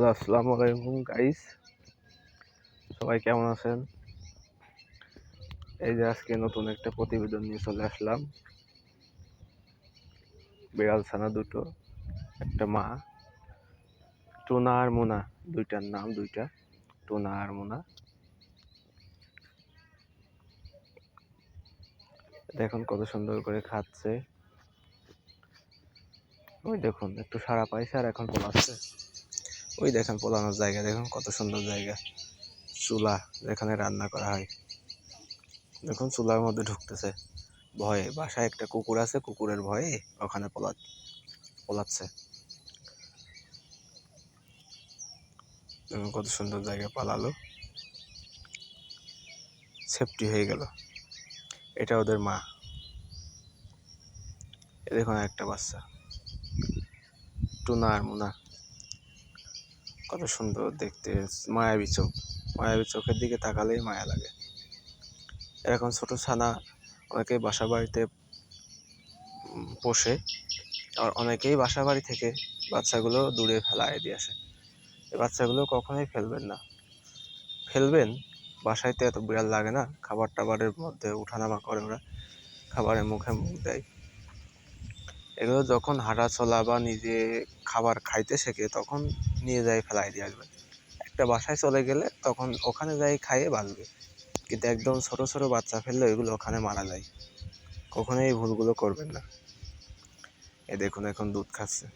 Hello আসসালামু আলাইকুম guys সবাই কেমন আছেন? এই যে আজকে নতুন একটা প্রতিবেদন নিয়ে চলে আসলাম। বিড়াল ছানা দুটো, একটা মা, টুনা আর মোনা, দুইটার নাম দুইটা, টুনা আর মোনা। দেখুন কত সুন্দর করে খাচ্ছে। ওই দেখুন, একটু সারা পাইছে আর এখন পলাচ্ছে ওই দেখেন পোলানোর জায়গা, দেখুন কত সুন্দর জায়গা। চুলা যেখানে রান্না করা হয়। দেখুন চুলার মধ্যে ঢুকতেছে। ভয়ে বাসায় একটা কুকুর আছে, কুকুরের ভয়ে ওখানে পলা পলাচ্ছে। কত সুন্দর জায়গা পালালো। সেফটি হয়ে গেল। এটা ওদের মা। এ দেখুন একটা বাচ্চা। টুনা আর মুনা। কত সুন্দর দেখতে, মায়াবী চোখ। মায়াবী চোখের দিকে তাকালেই মায়া লাগে। এখন ছোট ছানা অনেকেই বাসা বাড়িতে পোষে আর অনেকেই বাসা বাড়ি থেকে বাচ্চাগুলো দূরে ফেলায় দিয়ে আসে। এই বাচ্চাগুলো কখনোই ফেলবেন না। ফেলবেন, বাসায় তো এত বিড়াল লাগে না খাবার টাবারের মধ্যে উঠানামা করে ওরা, খাবারের মুখে মুখ দেয়। এগুলো যখন হাঁটা চলা বা নিজে খাবার খাইতে শেখে, তখন নিয়ে যাই ফেলাই দিয়ে আসবে একটা বাসায় চলে গেলে তখন ওখানে যাই খাইয়ে বাঁচবে। কিন্তু একদম ছোট ছোট বাচ্চা ফেললে ওইগুলো ওখানে মারা যায়। কখনোই এই ভুলগুলো করবেন না। এ দেখুন, এখন দুধ খাচ্ছে।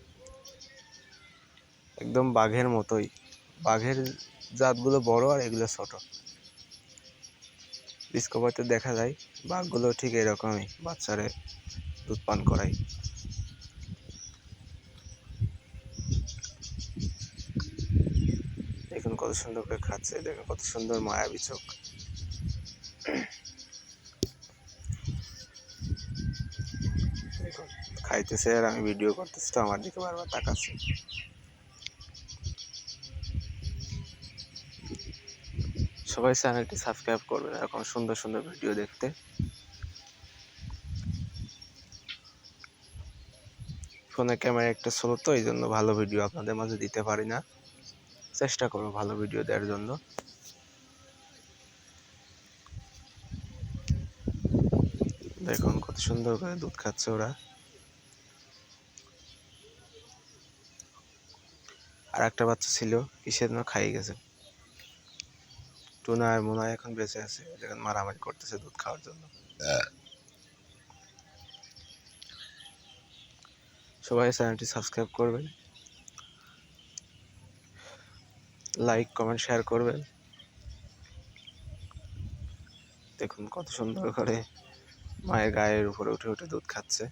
একদম বাঘের মতোই। বাঘের জাতগুলো বড় আর এগুলো ছোট। ডিসকভারিতে দেখা যায়, বাঘগুলো ঠিক এরকমই বাচ্চারে দুধ পান করায় দেখুন কত সুন্দর করে খাচ্ছে, দেখুন কত সুন্দর মায়াবী চোখ। খাইতেছে আর আমি ভিডিও করতেছি তো, আমার দিকে বারবার তাকাচ্ছে। সবাই চ্যানেলটি সাবস্ক্রাইব করবেন, এরকম সুন্দর সুন্দর ভিডিও দেখতে। ফোনে ক্যামেরা একটা স্লো, তো এই জন্য ভালো ভিডিও আপনাদের মাঝে দিতে পারি না। চেষ্টা করব ভালো ভিডিও দেওয়ার জন্য। দেখুন কত সুন্দর করে দুধ খাচ্ছে ওরা। আর একটা বাচ্চা ছিল, কিসের জন্য খাইয়ে গেছে? টুনা আর মোনা এখন বেঁচে আছে যেখানে মারামারি করতেছে দুধ খাওয়ার জন্য। সবাই চ্যানেলটি সাবস্ক্রাইব করবেন। লাইক কমেন্ট শেয়ার করবেন। দেখুন কত সুন্দর করে মায়ের গায়ের উপরে উঠে উঠে দুধ খাচ্ছে।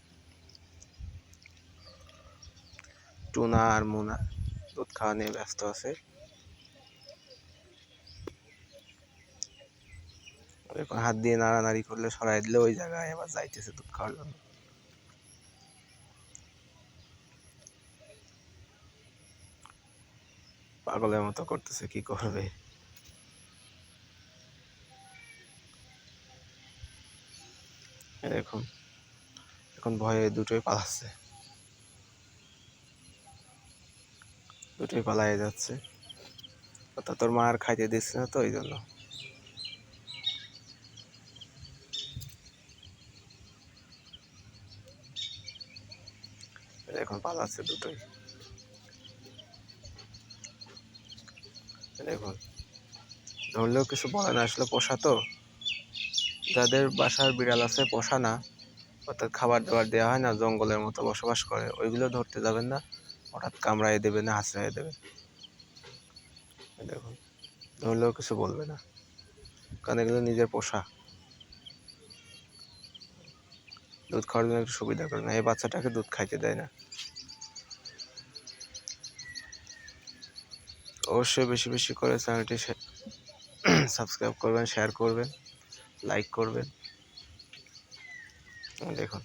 টুনা আর মুনা দুধ খাওয়া নিয়ে ব্যস্ত আছে। হাত দিয়ে নাড়ানাড়ি করলে সরাই দিলে ওই জায়গায় আবার যাইতেছে দুধ খাওয়ার জন্য। পাগলের মতো করতেছে, কি করবে? এই দেখুন, এখন ভয়ে দুটোই পালাচ্ছে। দুটোই পালাই যাচ্ছে। অর্থাৎ তোর মা আর খাইতে দিচ্ছে না তো ওই জন্য। এই দেখুন, পালাচ্ছে দুটোই। দেখুন ধরলেও কিছু বলে না আসলে পোষা তো। যাদের বাসার বিড়াল আছে, পোষা না। অর্থাৎ খাবার দাবার দেওয়া হয় না, জঙ্গলের মতো বসবাস করে। ওইগুলো ধরতে যাবেন না। হঠাৎ কামড়ায় দেবে না হাসড়াই দেবে। দেখুন, ধরলেও কিছু বলবে না। কারণ এগুলো নিজের পোষা। দুধ খাওয়ার জন্য একটু সুবিধা করে না। এই বাচ্চাটাকে দুধ খাইতে দেয় না। অবশ্যই বেশি বেশি করে চ্যানেলটি সাবস্ক্রাইব করবেন শেয়ার করবেন লাইক করবেন। দেখুন,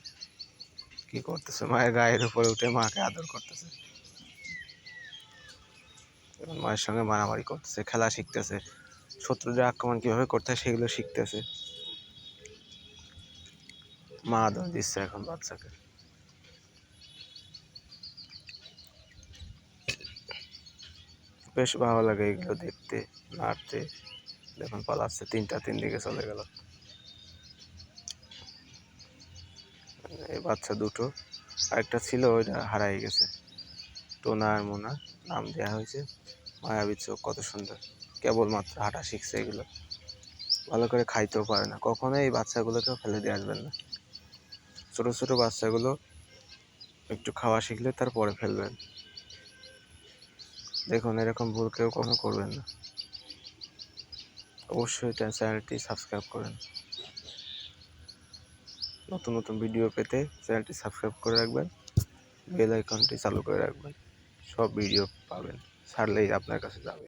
কি করতেছে? মায়ের গায়ের উপরে উঠে মাকে আদর করতেছে। মায়ের সঙ্গে মারামারি করতেছে, খেলা শিখতেছে। শত্রুদের আক্রমণ কীভাবে করতে হয় সেগুলো শিখতেছে। মা আদর দিচ্ছে এখন বাচ্চাকে। বেশ ভালো লাগে এগুলো দেখতে, নাড়তে। দেখুন পালাচ্ছে তিনটা, তিন দিকে চলে গেল। এই বাচ্চা দুটো, আরেকটা ছিল, ওইটা হারাই গেছে। টোনা আর মোনা, নাম দেওয়া হয়েছে। মায়াবী চোখ, কত সুন্দর। কেবলমাত্র হাঁটা শিখছে এগুলো। ভালো করে খাইতেও পারে না। কখনো এই বাচ্চাগুলোকেও ফেলে দিয়ে আসবেন না। ছোটো ছোটো বাচ্চাগুলো একটু খাওয়া শিখলে তারপরে ফেলবেন। দেখুন, এরকম ভুল কেউ কখনো করবেন না। অবশ্যই চ্যানেলটি সাবস্ক্রাইব করেন। নতুন নতুন ভিডিও পেতে চ্যানেলটি সাবস্ক্রাইব করে রাখবেন। বেল আইকনটি চালু করে রাখবেন। সব ভিডিও পাবেন। ছাড়লেই আপনার কাছে যাবে।